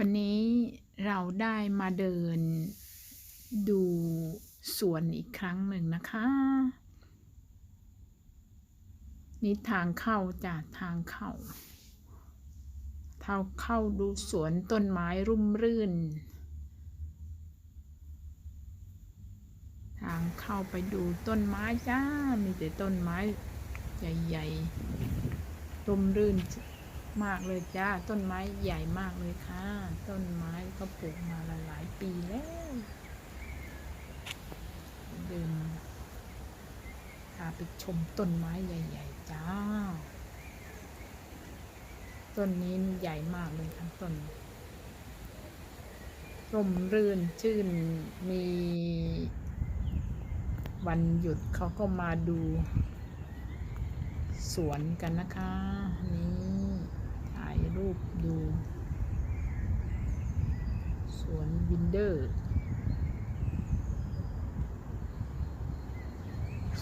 วันนี้เราได้มาเดินดูสวนอีกครั้งหนึ่งนะคะ นี่ทางเข้าจากทางเข้าเท้าเข้าดูสวนต้นไม้ร่มรื่น ทางเข้าไปดูต้นไม้จ้า มีแต่ต้นไม้ใหญ่ๆ ร่มรื่น มากเลยจ้า ต้นไม้ใหญ่มากเลยค่ะ ต้นไม้ก็ปลูกมาหลายปีแล้วเดินพาไปชมต้นไม้ใหญ่ ๆ จ้า ต้นนี้ใหญ่มากเลยทั้งต้นร่มรื่นชื่นมีวันหยุดเขาก็มาดูสวนกันนะคะ นี่ถ่ายรูปดู ส วินเดอร์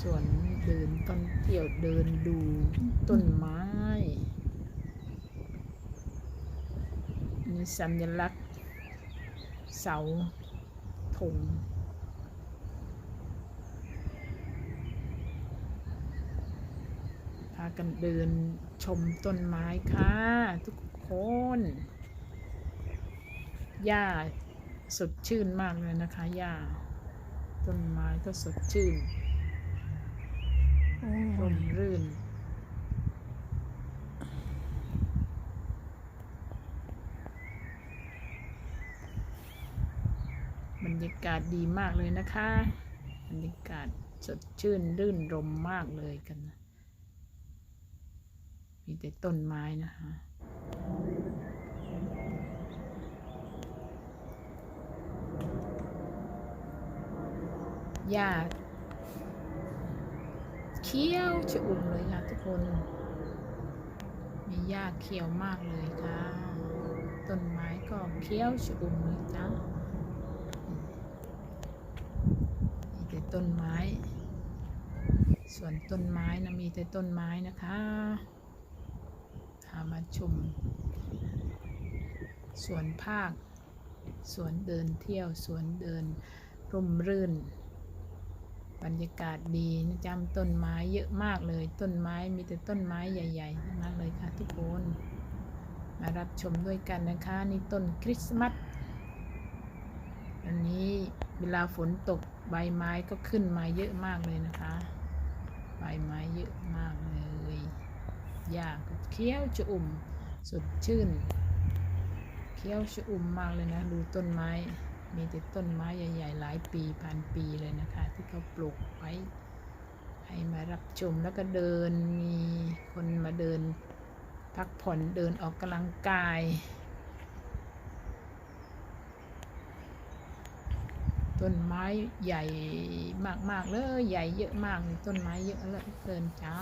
สวนเดินต้นเที่ยวเดินดูต้นไม้ มีสัญลักษณ์ เสาธงพากันเดินชมต้นไม้ค่ะ ทุกคนหญ้า สดชื่นมากเลยนะคะหญ้าต้นไม้ก็สดชื่นร่มรื่น บรรยากาศดีมากเลยนะคะ บรรยากาศสดชื่นรื่นรมมากเลยกันนะมีแต่ต้นไม้นะคะ หญ้าเขียวชอุ่มเลยค่ะทุกคน มีหญ้าเขียวมากเลยค่ะ ต้นไม้ก็เขียวชอุ่มเลยจ้ามีแต่ต้นไม้ ส่วนต้นไม้นะมีแต่ต้นไม้นะคะพามาชมสวนภาคสวนเดินเที่ยวสวนเดินร่มรื่น บรรยากาศดีนะจำต้นไม้เยอะมากเลย ต้นไม้มีแต่ต้นไม้ใหญ่ๆทั้งนั้นเลยค่ะทุกคน มารับชมด้วยกันนะคะนี่ต้นคริสต์มาสอันนี้เวลาฝนตกใบไม้ก็ขึ้นมาเยอะมากเลยนะคะ ใบไม้เยอะมากเลยหญ้าก็เขียวชอุ่มสดชื่นเขียวชอุ่มมากเลยนะ ดูต้นไม้ มีแต่ต้นไม้ใหญ่ๆ หลายปีพันปีเลยนะคะ ที่เขาปลูกไว้ให้มารับชมแล้วก็เดินมีคนมาเดินพักผ่อนเดินออกกำลังกาย ต้นไม้ใหญ่มากๆเลยใหญ่เยอะมากต้นไม้เยอะเหลือเกินจ้า